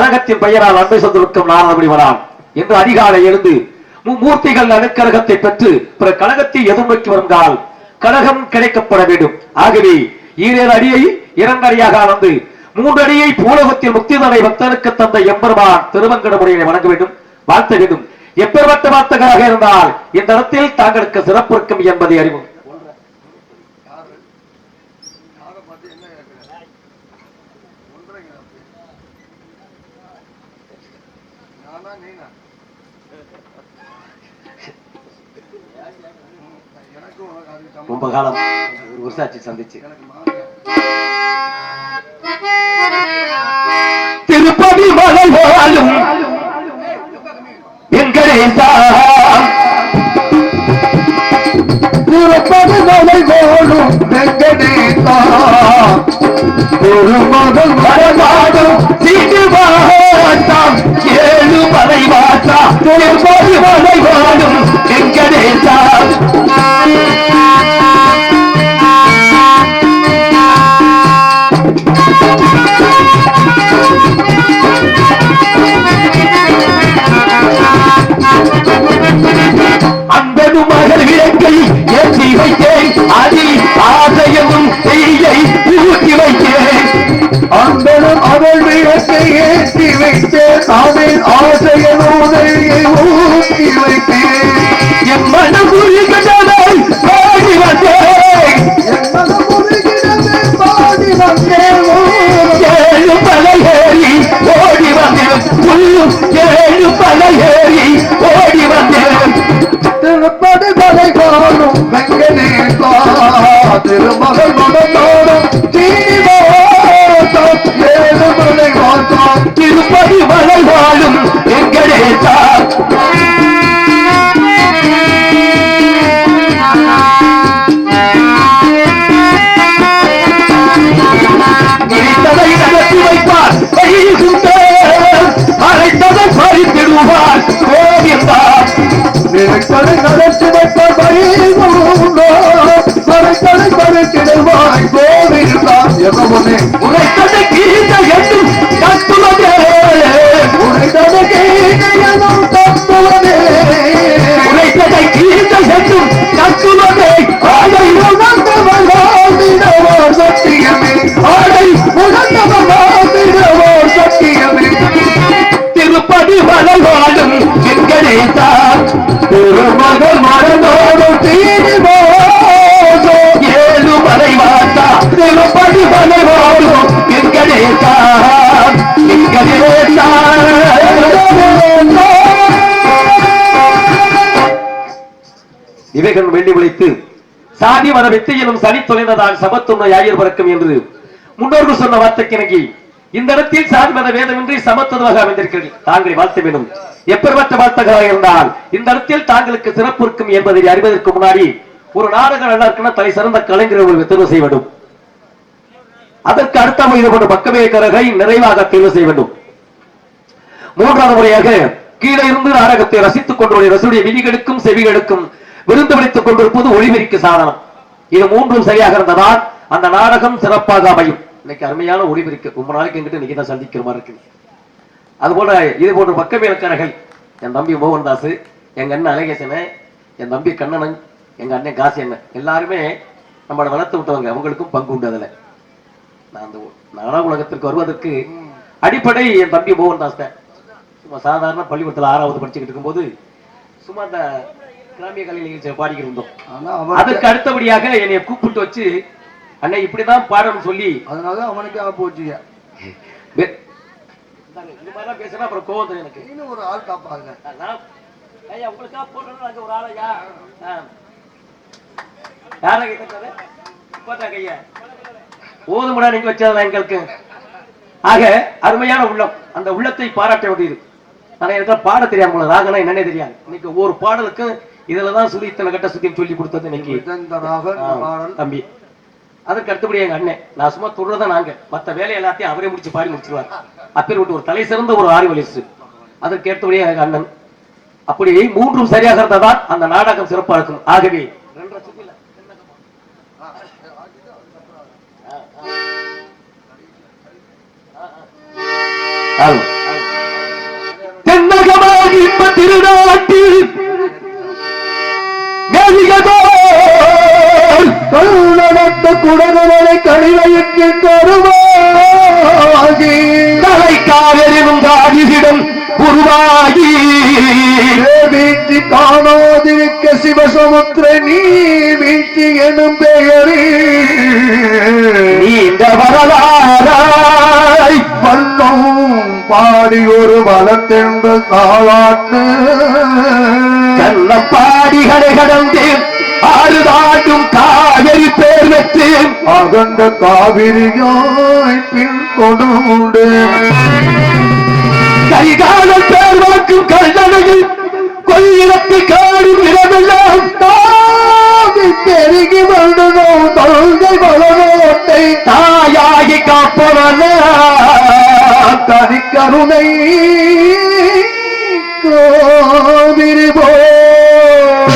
கழகத்தின் பெயரால் அன்பை சந்திருக்கும் நாரதபடி வராம். என்று அதிகாலை எழுந்து மூர்த்திகள் அணுக்கழகத்தை பெற்று பிற கழகத்தை எதிர்நோக்கி வருங்கால் கழகம் கிடைக்கப்பட வேண்டும். ஆகவே ஈரேழு அடியை இரண்டடியாக அளந்து மூன்று அடியை பூலகத்தில் முக்திதனை பக்தனுக்கு தந்த எம்பெருமான் திருவங்கடமுறையை வணங்க வேண்டும் வாழ்த்த வேண்டும். எப்பேற்பட்ட வார்த்தகராக இருந்தால் இந்த இடத்தில் தாங்களுக்கு சிறப்பு இருக்கும் என்பதை அறிவோம். ரொம்ப காலம் ஒரு வருஷாச்சு சந்திச்சு திருப்பதி மலை வாழும் வெங்கடேசா திருப்பதி மலை வாழும் வெங்கடேசா ஒரு மகன் மரமாடும் சீனிவாசம் ஏழு மலை வாசா திருப்பதி மலை வாழும் மலை காணும் வெங்கடேசா திருமகள் கோவிந்தார் எவனே உரைத்ததை கீழ்ந்த என்றும் தத்துவதே உரைத்ததை எனும் தத்துவதே உரைத்ததை கீழ்ந்த என்றும் தத்துவதே ஆலை உணர்ந்தவன் வாழ்ந்திடவார் சத்தியமே. சத்தியமே. திருப்பதி இவைகள் வெள்ளி விளைத்து சாதி மத வித்தையிலும் சனி தொலைந்ததால் சமத்துவம் ஆயிரம் பிறக்கும் என்று முன்னோர்கள் சொன்ன வார்த்தைக்கு இணங்கி இந்த இடத்தில் சாதி மத வேதமின்றி சமத்துவமாக அமைந்திருக்கிறது. தாங்களை வாழ்த்த வேண்டும். எப்பேற்பட்ட வார்த்தைகளாக இருந்தால் இந்த இடத்தில் தாங்களுக்கு சிறப்பு இருக்கும் என்பதை அறிவதற்கு முன்னாடி ஒரு நாடக நல்லா தலை சிறந்த கலைஞரை ஒரு தேர்வு செய்ய வேண்டும். அதற்கு அடுத்த இது போன்ற பக்கமே கரகை நிறைவாக தேர்வு செய்ய வேண்டும். மூன்றாவது முறையாக கீழே இருந்து நாடகத்தை ரசித்துக் கொண்டு ரசுடைய விதிகளுக்கும் செவிகளுக்கும் விருந்து விடுத்துக் கொண்டிருப்பது ஒளிபெருக்கு சாதனம். இது மூன்றும் சரியாக இருந்ததால் அந்த நாடகம் சிறப்பாக அமையும். இன்னைக்கு அருமையான ஒளிபெருக்கு ரொம்ப நாளைக்கு எங்கிட்ட இன்னைக்கு தான் சந்திக்கிற மாதிரி இருக்கு அதுபோல இது போன்ற பக்கமேலக்காரர்கள் என் தம்பி மோகன்தாஸ் எங்க அண்ணன் அழகேசனே என் தம்பி கண்ணனன் எங்க அண்ணன் காசி அண்ணன் எல்லாருமே நம்மளை வளர்த்து விட்டவங்க. அவங்களுக்கும் பங்கு உண்டு அதில். நான் அந்த நாடக உலகத்திற்கு வருவதற்கு அடிப்படை என் தம்பி மோகன்தாஸ் தான் சும்மா சாதாரண பள்ளிக்கூடத்தில் ஆறாவது படிச்சுக்கிட்டு இருக்கும்போது சும்மா அந்த கிராமிய கலை நிகழ்ச்சியை அவன் அதுக்கு அடுத்தபடியாக என்னை கூப்பிட்டு வச்சு அண்ணே இப்படிதான் பாடணும்னு சொல்லி. அதனால போச்சுங்க வெ- இந்தாங்க, இந்த மாதிரிலாம் பேசினா அப்புறம் கோவம் எனக்கு. நீனு ஒரு ஆள் காப்பாங்க ஐயா உங்களுக்கா போட்டணும் அங்க ஒரு ஆளையா. யாரா கேட்டது? போட்டா கையா ஓதுமுடா நீங்க வச்சதா எங்களுக்கு. ஆக அருமையான உள்ளம். அந்த உள்ளத்தை பாராட்ட வேண்டியது ஆனா எனக்கு பாட தெரியாம போல ராகனா என்னன்னே தெரியாது. இன்னைக்கு ஒவ்வொரு பாடலுக்கும் இதுலதான் சுதி இத்தனை கட்ட சுத்தின்னு சொல்லி கொடுத்தது இன்னைக்கு. தம்பி. அதற்கு அடுத்தபடி எங்க அண்ணன் நான் சும்மா தொடர்தான் நாங்க. மத்த வேலை எல்லாத்தையும் அவரே முடிச்சு பாடி முடிச்சிருவார். அப்பேர் விட்டு ஒரு தலை சிறந்த ஒரு ஆரி வலிசு. அதற்கு ஏற்றபடியே எங்க அண்ணன் அப்படி மூன்றும் சரியாக இருந்ததால் அந்த நாடகம் சிறப்பா இருக்கும் ஆகவே ரெண்டரை கருணத்த குடங்களை கழிவையிட்டு தருவாகி தலைக்காவிலும் காதிகிடம் உருவாகி வீழ்த்தி காணோதிருக்க சிவசமுத்திர நீ வீழ்த்தி எனும் பெயரில் நீண்ட வரலாறாய் வண்ணம் பாடி ஒரு வளத்தென்று தாளாட்டு கள்ளப்பாடிகளை கடந்து ஆறுதாட்டும் காவிரி பேர் பெற்று அகண்ட காவிரியாய் பின் கொடுண்டு கைகாலம் பேர் வாக்கும் கல்லணையில் கொள்ளிடத்தை காடும் இடமெல்லாம் பெருகி வந்ததோ தொழுகை வளரோட்டை தாயாகி காப்பவன. கருணை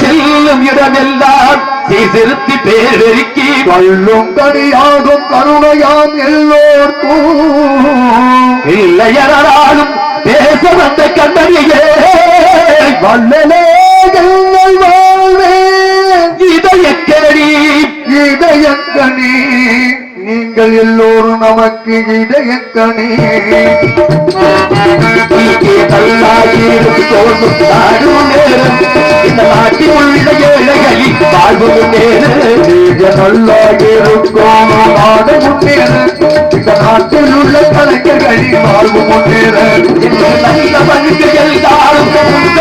செல்லும் இடமெல்லாம் சீர்திருத்தி பேர் வெறுக்கி கல்லும் கனியாகும் கருணையாம் எல்லோர்க்கும். இல்லையனாலும் பேச வந்த கண்ணனையே வல்லலே வாழ்வும் எல்லோரும் நமக்கு நல்லா இருக்கும் நாடு முன்னேற இந்த நாட்டில் உள்ள கலைஞர்களின் வாழ்வு முன்னேற இந்த நல்ல மனிதர்கள்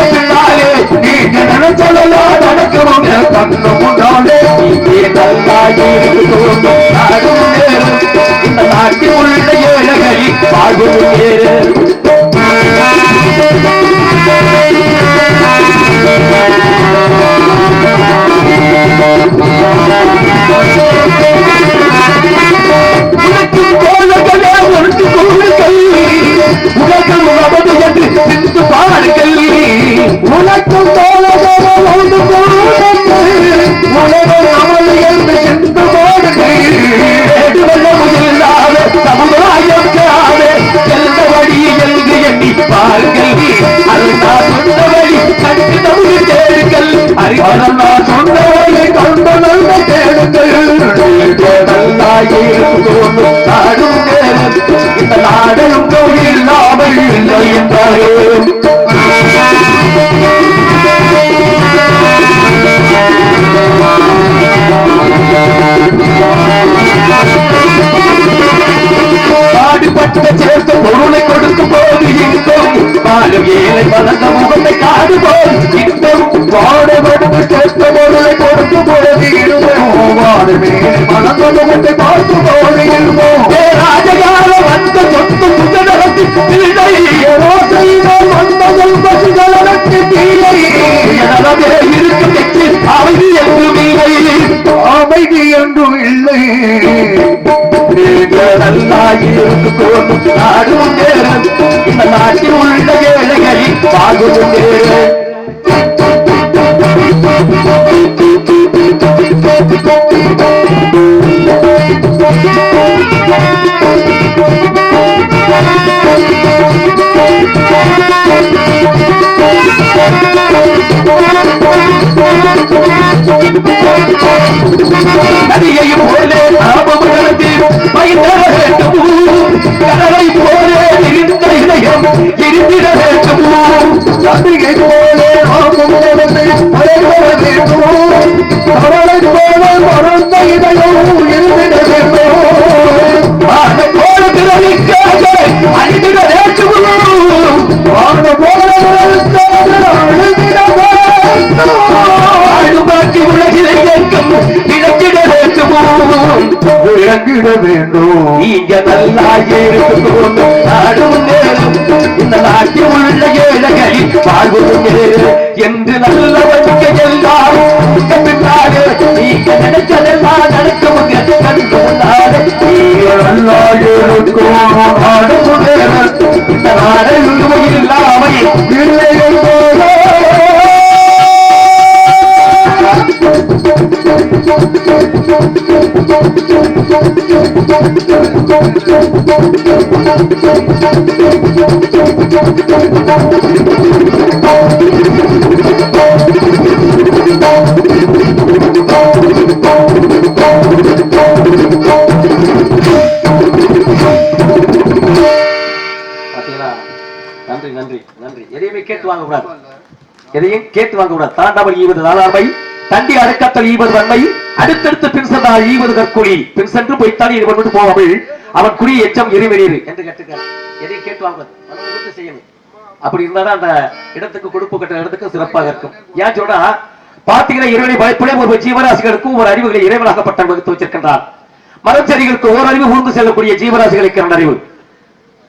பின்னாலே நீங்க நடக்கணும் கண்ணு முன்னாலே இங்கே நாட்டில் உள்ள ஏழைகளின் வாழ்வும் நேரம் உலகம் நமது என்று சிந்து பாடுகள் உனக்கும் தோழர்கள் உலகம் அமல் என்று சென்று என்று எண்ணி பாருங்கள் அது கண்டு தமிழ் தேடுங்கள். அறிவதம் நான் கண்டு நல்ல தேடுங்கள். நல்லாயிருக்கும் நாடும் இந்த நாடும் இல்லாமல் இல்லை என்றாரே பொருளை கொடுக்கும் மலை ஏழை வளர்ந்த முகத்தை காடு போல் இன்பம் பாடுபட்டு கேட்ட பொருளை மனந்தொண்டு கொண்டு பார்த்து போது இருமோ ராஜகால வந்த சொத்து பிள்ளை அமைதி என்றும் இல்லை. இருந்து தோன்றும் நாடு நேரம் இந்த நாட்டில் உள்ள ஏழைகளில் வாழ்வும் நேரம் நதியையும் போலே நாமம் நடந்து பயந்த வேண்டும் கடலை போலே இருந்த இதயம் இருந்திட வேண்டும் நம்பிக்கை போலே ஆகும் மனதை அடைபட வேண்டும் கடலை போல மறந்த இதயம் இருந்திட வேண்டும் வான போல பிறவிக்காக அழிந்திட வேண்டும் வான போல அழுதிட வேண்டும் உலகிலே கேட்கும் இழந்திட வேண்டும் விளங்கிட வேண்டும் நீங்க நல்லா இருக்கும் நாடும் நேரும் இந்த நாட்டில் உள்ள ஏழைகளில் வாழ்வதும் என்று நல்ல எல்லாம் உங்க நீங்க நினைச்சதெல்லாம் கண்டு முன்னாலே நீங்க இருக்கும் நாடும் இந்த நாடு இல்லாமல் நன்றி நன்றி நன்றி. எதையுமே கேட்டு வாங்க கூடாது. எதையும் கேட்டு வாங்க கூடாது. தாண்டாமல் ஈவது நாளாமை தண்டி அடக்கத்தல் ஈவது வன்மை. அடுத்தடுத்து பின் சென்றால் ஈவது கற்குழி. பின் சென்று போய்த்தான் இது கொண்டு போவாமல் அவன் குறி எச்சம் எரிவெளியது என்று கேட்டுக்க எதையும் கேட்டு வாங்க செய்யணும் அப்படி இருந்தாதான் அந்த இடத்துக்கு கொடுப்பு கட்ட இடத்துக்கு சிறப்பாக இருக்கும். ஏன் சொல்றா பாத்தீங்கன்னா இறைவனை பயப்படே ஒரு ஜீவராசிகளுக்கும் ஒரு அறிவுகளை இறைவனாகப்பட்ட வகுத்து வச்சிருக்கின்றார் மரச்செடிகளுக்கு ஓர் அறிவு ஊர்ந்து செல்லக்கூடிய ஜீவராசிகளுக்கு இரண்டு அறிவு.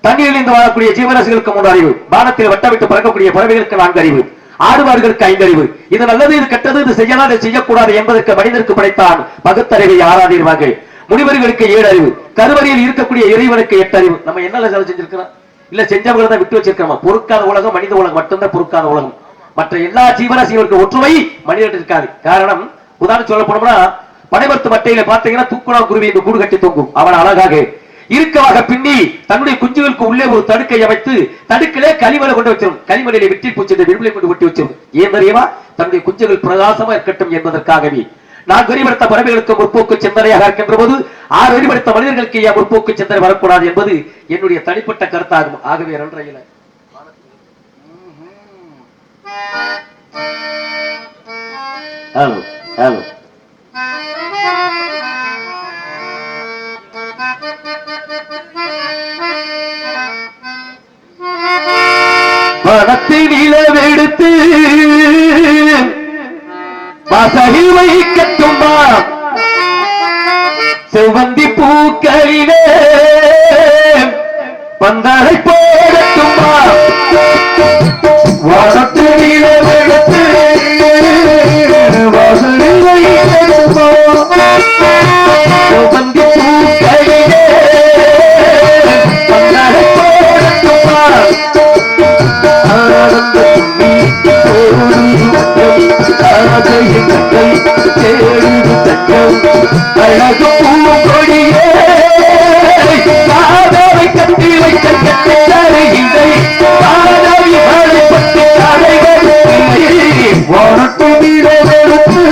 தண்ணீரில் இருந்து வாழக்கூடிய ஜீவராசிகளுக்கு மூன்று அறிவு. வானத்தில் வட்டமிட்டு பறக்கக்கூடிய பறவைகளுக்கு நான்கு அறிவு. ஆடுவார்களுக்கு ஐந்தறிவு இது நல்லது இது கெட்டது இது செய்யலாம் இது செய்யக்கூடாது என்பதற்கு மனிதருக்கு படைத்தான் பகுத்தறிவை ஆராதீர்வார்கள் முனிவர்களுக்கு ஏழு அறிவு கருவறையில் இருக்கக்கூடிய இறைவனுக்கு எட்டு அறிவு நம்ம என்ன செலவு செஞ்சிருக்கிறோம்? இல்ல செஞ்சவங்களை தான் விட்டு வச்சிருக்கோம் பொறுக்காத உலகம் மனித உலகம் மட்டும்தான் பொறுக்காத உலகம். மற்ற எல்லா ஜீவராசிகளுக்கு ஒற்றுமை மனிதர்கள் இருக்காது. காரணம் உதாரணம் சொல்ல போனோம்னா பனைமரத்து மட்டையில பாத்தீங்கன்னா தூக்குனா குருவி இந்த கூடு கட்டி தொங்கும். அவன் அழகாக இறுக்கமாக பின்னி தன்னுடைய குஞ்சுகளுக்கு உள்ளே ஒரு தடுக்கை அமைத்து தடுக்கிலே களிமலை கொண்டு வச்சிடும் களிமலையில வெற்றி பூச்சி இந்த கொண்டு ஒட்டி வச்சிடும் ஏன் தெரியுமா? தன்னுடைய குஞ்சுகள் பிரகாசமா இருக்கட்டும் என்பதற்காகவே. நான் வெறிபடுத்த பறவைகளுக்கு முற்போக்கு சிந்தனையாக இருக்கின்ற போது ஆறு வெறிபடுத்த மனிதர்களுக்கு ஏன் முற்போக்கு சிந்தனை வரக்கூடாது என்பது என்னுடைய தனிப்பட்ட கருத்தாகும். ஆகவே நன்றையில ஹலோ ஹலோ. பணத்தை நிலவெடுத்து வாசகில் வைக்கட்டுமா செவந்தி பூக்களிலே பந்தலை போடட்டுமா வானத்திலே வெளுத்து கட்டை தேடுது காதலை கட்டி வைத்த கட்டை தருகின்றை, காதலி மழைப்பட்டு கதைகள் இல்லை. வானத்திலே வெளுத்து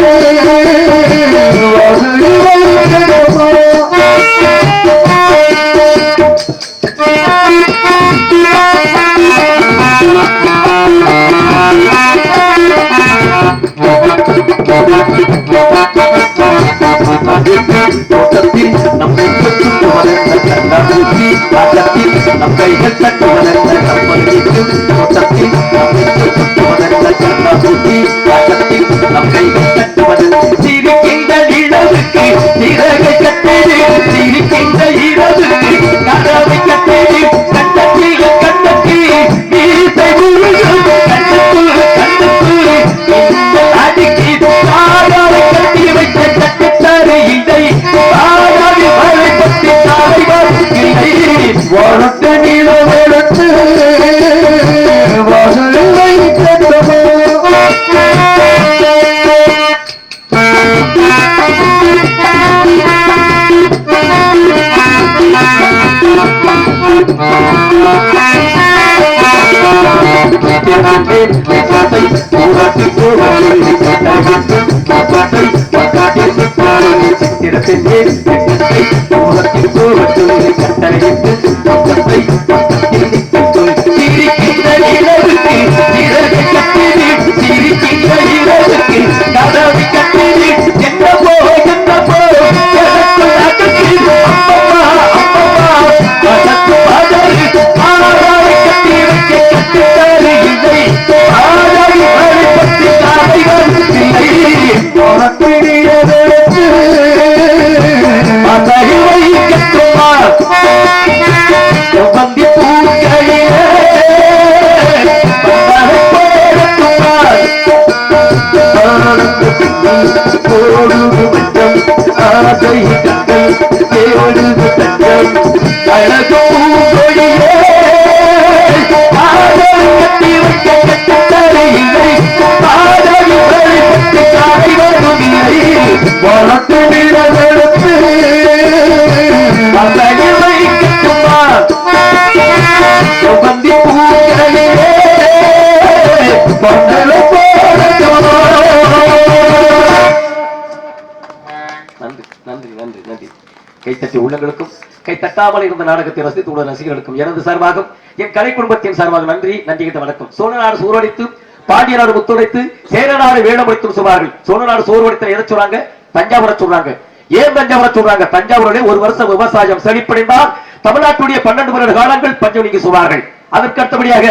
வாசலில் கருத்தில் தோட்டத்தில் நம் சுற்றத்துக்கு வளர்ந்த கண்டாவிற்கு ஆட்டத்தில் நம் கைகள் தட்டு வளர்ந்த கம்பளிக்கு தோட்டத்தில் நம் சுற்றத்துக்கு வளர்ந்த கண்டாவிற்கு ஆட்டத்தில் நம் கைகள் தட்டு வளர்ந்த ஜீவிக்கின்ற இளவுக்கு நிறகை கட்டது ஜீவிக்கின்ற இளவுக்கு கதவை கட்டது கண்டத்தில் கண்டத்தில் நீ தகுதி கண்டத்தில் கண்டத்தில் இல்லை வானத்து நிலவெடுத்து வாசலை கட்டமோ சிரிக்கின்ற கை தட்டாமல் இருந்த நாடகத்தை ரசித்து உள்ள ரசிகர்களுக்கும் எனது சார்பாகவும் என் கலை குடும்பத்தின் சார்பாக நன்றி நன்றி கிட்ட வணக்கம். சோழநாடு சூரடித்து பாண்டிய நாடு முத்துடைத்து சேரநாடு வேடமுடித்தும் சொல்வார்கள் சோழநாடு சோர்வடித்த எதை சொல்றாங்க தஞ்சாவூரை சொல்றாங்க ஏன் தஞ்சாவூரை சொல்றாங்க தஞ்சாவூரிலே ஒரு வருஷம் விவசாயம் செழிப்படைந்தால் தமிழ்நாட்டுடைய பன்னெண்டு வருட காலங்கள் பஞ்சம் நீங்க சொல்வார்கள் அதற்கு அடுத்தபடியாக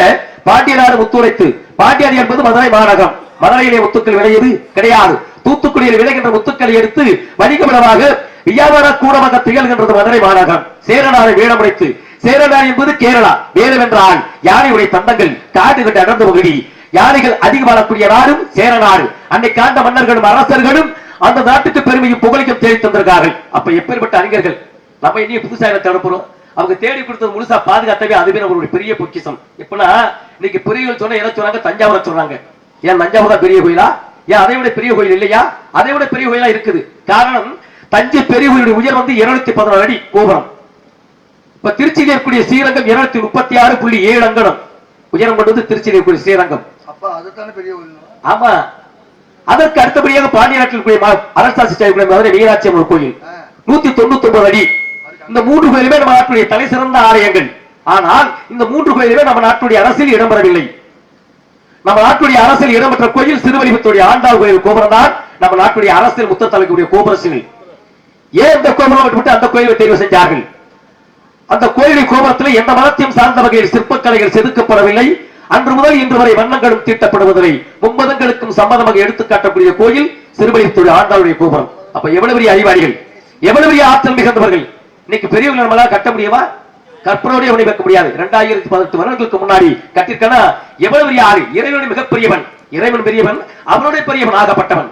பாண்டிய நாடு முத்துடைத்து பாண்டியர் என்பது மதுரை மாநகரம் மதுரையிலே முத்துக்கள் விளையது கிடையாது. தூத்துக்குடியில் விளைகின்ற முத்துக்களை எடுத்து வணிகமிடமாக வியாபார கூடமாக திகழ்கின்றது மதுரை மாநகரம். சேரனாரை வேடமுடைத்து சேரனார் என்பது கேரளா. வேலம் என்றால் யானையுடைய தந்தங்கள் காட்டு கண்டு அடர்ந்த பகுதி. யானைகள் அதிகம் வாழக்கூடிய நாடும் சேரநாடு அன்னைக்கு காண்ட மன்னர்களும் அரசர்களும் அந்த நாட்டுக்கு பெருமையும் புகழையும் தேடி தந்திருக்கார்கள். அப்ப எப்பேற்பட்ட அறிஞர்கள்? நம்ம இன்னும் புதுசா என்ன தேடப்போறோம் அவங்க தேடி கொடுத்தது முழுசா பாதுகாத்தவே அதுவே நம்மளுடைய பெரிய பொக்கிசம். எப்படின்னா இன்னைக்கு பெரியவர்கள் சொன்ன எதை சொன்னாங்க? தஞ்சாவூரை சொல்றாங்க ஏன் தஞ்சாவூர் பெரிய கோயிலா? ஏன் அதை விட பெரிய கோயில் இல்லையா? அதை விட பெரிய கோயிலா இருக்குது. காரணம் தஞ்சை பெரிய கோயிலுடைய உயரம் வந்து இருநூத்தி பதினாறு அடி கோபுரம். இப்ப திருச்சியில் இருக்கக்கூடிய ஸ்ரீரங்கம் இருநூத்தி முப்பத்தி ஆறு புள்ளி ஏழு அங்கனம் உயரம் கொண்டது திருச்சியில் இருக்கக்கூடிய ஸ்ரீரங்கம். ஆமா. அதற்கு அடுத்தபடியாக பாண்டிய நாட்டில் அரசாட்சி செய்யக்கூடிய மதுரை மீனாட்சி அம்மன் கோயில். நூத்தி தொண்ணூத்தி ஒன்பது அடி இந்த மூன்று கோயிலுமே நம்ம நாட்டுடைய தலை சிறந்த ஆலயங்கள். ஆனால் இந்த மூன்று கோயிலுமே நம்ம நாட்டுடைய அரசியல் இடம்பெறவில்லை. நம்ம நாட்டுடைய அரசியல் இடம்பெற்ற கோயில் சிறுவலிபத்துடைய ஆண்டாள் கோயில் கோபுரம் தான். நம்ம நாட்டுடைய அரசியல் முத்த தலைக்கூடிய கோபுரசிகள். ஏன் இந்த கோபுரம் விட்டு அந்த கோயிலை தேர்வு செஞ்சார்கள்? அந்த கோயிலை கோபுரத்தில் எந்த மதத்தையும் சார்ந்த வகையில் சிற்பக்கலைகள் செதுக்கப்படவில்லை. அன்று முதல் இன்று வரை வண்ணங்களும் தீட்டப்படுவதில்லை. மும்மதங்களுக்கும் சம்மதமாக எடுத்துக்காட்டக்கூடிய கோயில் சிறுபலித்துடைய ஆண்டாளுடைய கோபுரம். அப்ப எவ்வளவு பெரிய அறிவாளிகள்? எவ்வளவு பெரிய ஆற்றல் மிகுந்தவர்கள்? இன்னைக்கு பெரியவர்கள் நம்மளால கட்ட முடியுமா? கற்பனோட அவனை வைக்க முடியாது. இரண்டாயிரத்தி பதினெட்டு வருடங்களுக்கு முன்னாடி கட்டிருக்கனா? எவ்வளவு பெரிய ஆறு இறைவன் மிகப்பெரியவன் இறைவன் பெரியவன் அவனுடைய பெரியவன் ஆகப்பட்டவன்.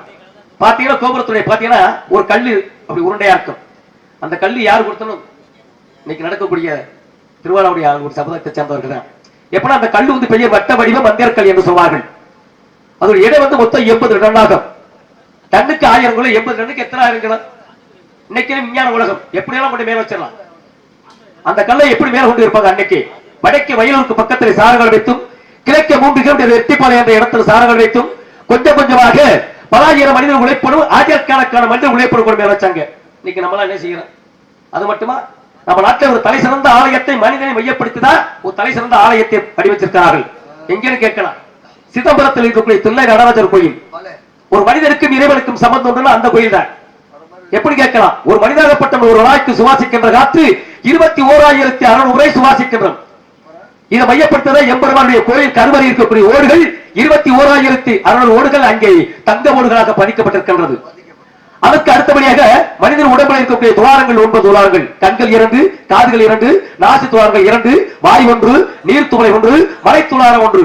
பாத்தீங்கன்னா கோபுரத்துடைய பாத்தீங்கன்னா ஒரு கல்லு அப்படி உருண்டையா இருக்கும் அந்த கல்லு யார் கொடுத்தனும்? இன்னைக்கு நடக்கக்கூடிய திருவாரூடைய ஒரு சபதத்தை சேர்ந்தவர்கள் தான். எப்பனா அந்த கல்லு வந்து பெரிய வட்ட வடிவம் மந்திரக்கல் என்று சொல்வார்கள். அதோட எடை வந்து மொத்தம் எண்பது டன்னாகும். டன்னுக்கு ஆயிரம் குள்ள எண்பது டன்னுக்கு எத்தனை ஆயிரம் கிலோ? இன்னைக்கு விஞ்ஞான உலகம்? எப்படியெல்லாம் கொண்டு மேல வச்சிடலாம்? அந்த கல்லை எப்படி மேல கொண்டு இருப்பாங்க அன்னைக்கு? வடக்கு வயலூருக்கு பக்கத்தில் சாரங்கள் வைத்தும் கிழக்கு மூன்று கிலோமீட்டர் எட்டிப்பாளையம் என்ற இடத்தில் சாரங்கள் வைத்தும் கொஞ்சம் கொஞ்சமாக பலாயிரம் மனிதர் உழைப்படும் ஆயிரக்கணக்கான மனிதர் உழைப்படும் கொண்டு வச்சாங்க இன்னைக்கு நம்மளாம் என்ன செய்யறோம்? அது மட்டுமா? நம்ம நாட்டில் ஒரு தலை சிறந்த ஆலயத்தை மனிதனை மையப்படுத்தி தான் ஒரு தலை சிறந்த ஆலயத்தை வடிவச்சிருக்கிறார்கள். எங்கன்னு கேட்கலாம். சிதம்பரத்தில் இருக்கக்கூடிய தில்லை நடராஜர் கோயில். ஒரு மனிதனுக்கும் இறைவனுக்கும் சம்பந்தம் அந்த கோயில் தான் எப்படி கேட்கலாம்? ஒரு மனிதாகப்பட்ட ஒரு நாய்க்கு சுவாசிக்கின்ற காற்று இருபத்தி ஓராயிரத்தி அறுநூறு முறை சுவாசிக்கின்றோம் இதை மையப்படுத்ததான் எம்பெருமானுடைய கோயில் கருவறை இருக்கக்கூடிய ஓடுகள்? இருபத்தி ஓராயிரத்தி அறுநூறு ஓடுகள் அங்கே தங்க ஓடுகளாக பதிக்கப்பட்டிருக்கின்றது. அதற்கு அடுத்தபடியாக மனிதன் உடம்பில் இருக்கக்கூடிய துவாரங்கள் ஒன்பது துவாரங்கள். கண்கள் இரண்டு காதுகள் இரண்டு நாசி துவாரங்கள் இரண்டு வாய் ஒன்று நீர் துளை ஒன்று மலை துளாரம் ஒன்று.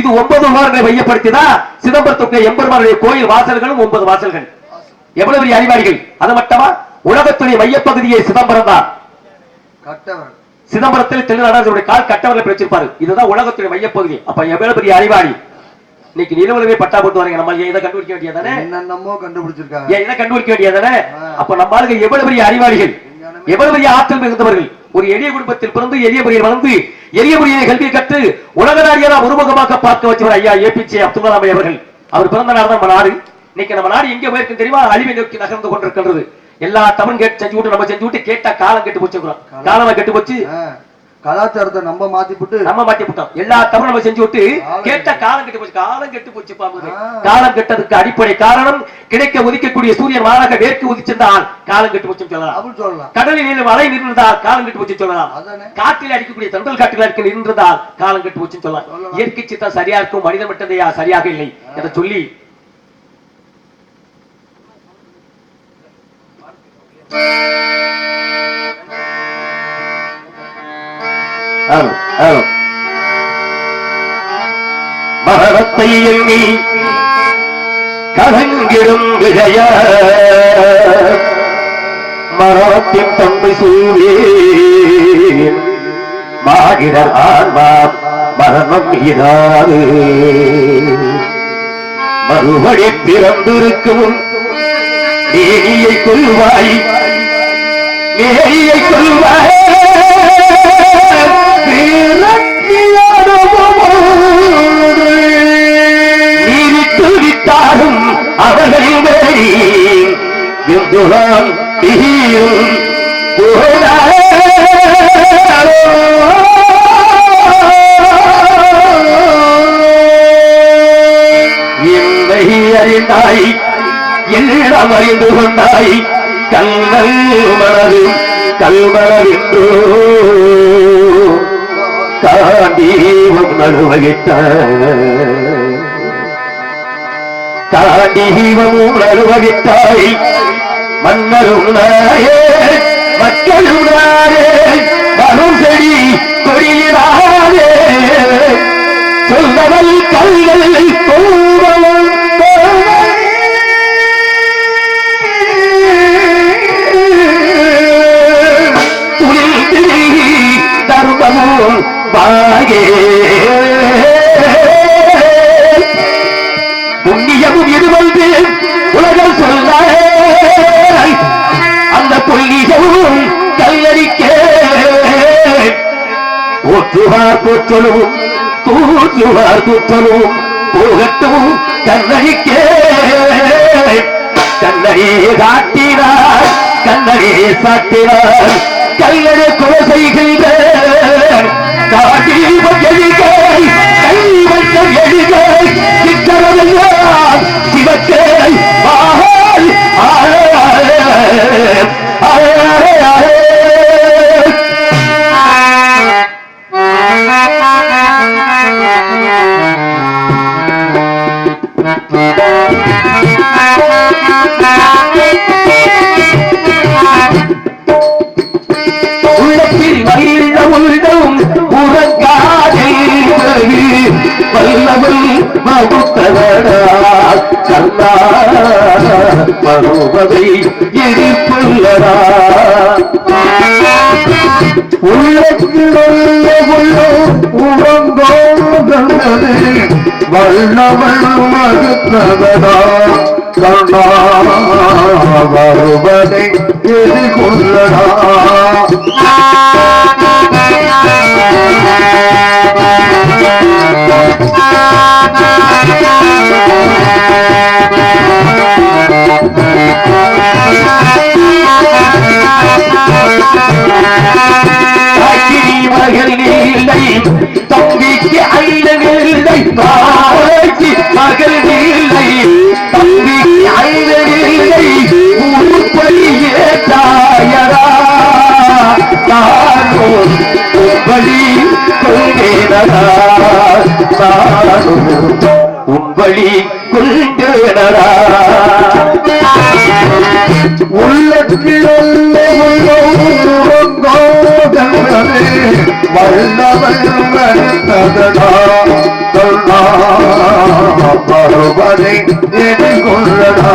இது ஒன்பது துவாரங்களை மையப்படுத்திதான் சிதம்பரத்துடைய எம்பெருமானுடைய கோயில் வாசல்களும் ஒன்பது வாசல்கள். எவ்வளவு பெரிய அறிவாளிகள்? அது மட்டுமா? உலகத்துடைய மையப்பகுதியை சிதம்பரம் தான். சிதம்பரத்தில் திருநடராஜருடைய கால் கட்டவர்களை பிரிச்சிருப்பாரு. இதுதான் உலகத்துடைய மையப்பகுதி. அப்ப எவ்வளவு பெரிய அறிவாளி. இன்னைக்கு நிலவுலவே பட்டா போட்டு வரீங்க. நம்ம இதை கண்டுபிடிக்க வேண்டியதானே என்னென்னமோ கண்டுபிடிச்சிருக்காங்க. இதை கண்டுபிடிக்க வேண்டியதானே அப்ப நம்ம ஆளுங்க எவ்வளவு பெரிய அறிவாளிகள்? எவ்வளவு பெரிய ஆற்றல் மிகுந்தவர்கள்? ஒரு எளிய குடும்பத்தில் பிறந்து எளிய முறையில் வளர்ந்து எளிய முறையை கல்வியை கற்று உலக நாடியெல்லாம் ஒருமுகமாக பார்க்க வச்சவர் ஐயா ஏபிஜே அப்துல் கலாம் அவர்கள். அவர் பிறந்த நாடு தான் நம்ம நாடு. இன்னைக்கு நம்ம நாடு எங்க போயிருக்கு தெரியுமா? அழிவை நோக்கி நகர்ந்து கொண்டிருக்கின்றது. எல்லா தமிழ் கேட்டு செஞ்சு விட்டு நம்ம செஞ்சு விட்டு கேட்டா காலம் கெட்டு போச்சுக்கிறோம் காலம் கெட்டு போச்சு. கலாச்சாரத்தை நம்ம மாத்திப்புட்டு நம்ம மாட்டி விட்டோம் எல்லா தமிழ் நம்ம செஞ்சு விட்டு கேட்ட காலம் கெட்டு போச்சு. காலம் கெட்டு போச்சு பாம்பு. காலம் கெட்டதுக்கு அடிப்படை காரணம் கிடைக்க உதிக்கக்கூடிய சூரியன் மாறாக வேர்க்கு உதிச்சிருந்தால் காலம் கெட்டு போச்சுன்னு சொல்லலாம். கடலில் நீர் மழை நின்றுதால் காலம் கெட்டு போச்சு சொல்லலாம். காற்றில் அடிக்கக்கூடிய தண்டல் காற்றில் அடிக்க நின்றதால் காலம் கெட்டு போச்சுன்னு சொல்லலாம். இயற்கை சித்தம் சரியா இருக்கும் மனிதன் மட்டும்தையா சரியாக இல்லை. என்று சொல்லி ஆமா, ஆமா. மரணத்தை எண்ணி கலங்கிடும் விஜய. மரணத்தின் தம்பி சூழேன் மாகிடர் ஆன்மா மரணம் இராது. மறுபடி பிறந்திருக்கும் மேனியை கொள்வாய் மேரியை கொள்வாய் நீதி அவர்களின் வேடி விந்துலாம் தீரும் அறிந்து கொண்டாய் கண்ணல் மனது கல்மனவின்றோ காண்டீவம் நடுவகிட்ட காண்டீவமும் நடுவகித்தாய் மன்னரும் நாயே மக்களும் நாயே மனம் செடி கொடியினாரே சொல்லவல் கல்கள் கோவல் தர்மமும் புண்ணியமும் இது வந்து உலகம் சொல்ல. அந்த புள்ளியவும் கல்லறிக்க போற்றுவார் போற்றலும் தூற்றுவார் தூற்றலும் போகட்டும் கண்ணடிக்க கண்ணரே காட்டினார் கண்ணரே சாட்டினார். கல்லறை கொலை செய்கின்ற சித்தரவெல்லாம் சிவக்கை மகள் உள்ளத்தில் மகிழ்ந்த உள்ளம் உறங்காதே வல்லவன் மகுத்தவடா கண்ணா பருவதை எதிர்ப்புள்ளடா உள்ளத்தில் உள்ள உள்ளம் உறங்கோது வல்லவள் வருவதை எதிர்கொள்ளடா தம்பிக்கு அண்ணன் இல்லை தாய்க்கு மகள் இல்லை தம்பிக்கு அண்ணன் இல்லை உருப்படியே தாயரா. நானும் உம்பளி கொண்டேனடா. வந்தாலும் உம்பளி கொண்டேனடா உள்ளத்திலே உள்ளோதங்களே பருவதை எதிர்கொள்ளடா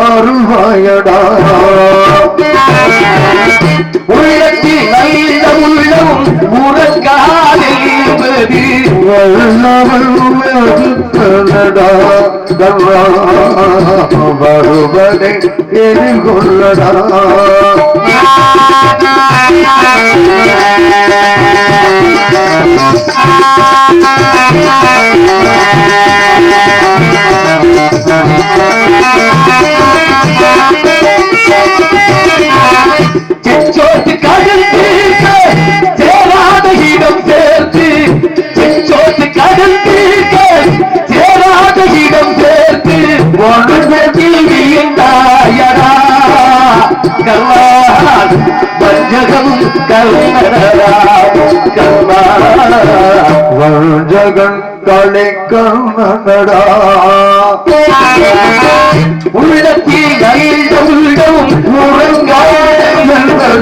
அருள்வாயடா உள்ளத்தில் நல்ல உள்ளம் உறக்காலில் என்பது வல்லவன் கனடா வருவதை எதிர்கொள்ளடா செச்சோட்டு கடல் ஒன்று ஒன்றுத்தில் வீழ்ந்தாயடா கர்வால் வஞ்சகம் கருணரா கர்வால் வஞ்சகன் தலை கண்ணடா உள்ளத்தில் நல்ல உள்ளமும் உறங்காதவர்கள்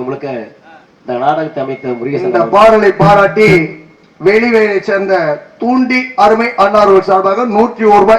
முழுக்க முழுக்க இந்த நாடகத்தை அமைத்த இந்த பாடலை பாராட்டி வெளிவேலை சேர்ந்த தூண்டி அருமை அன்னார் சார்பாக நூற்றி ஒரு ரூபாய்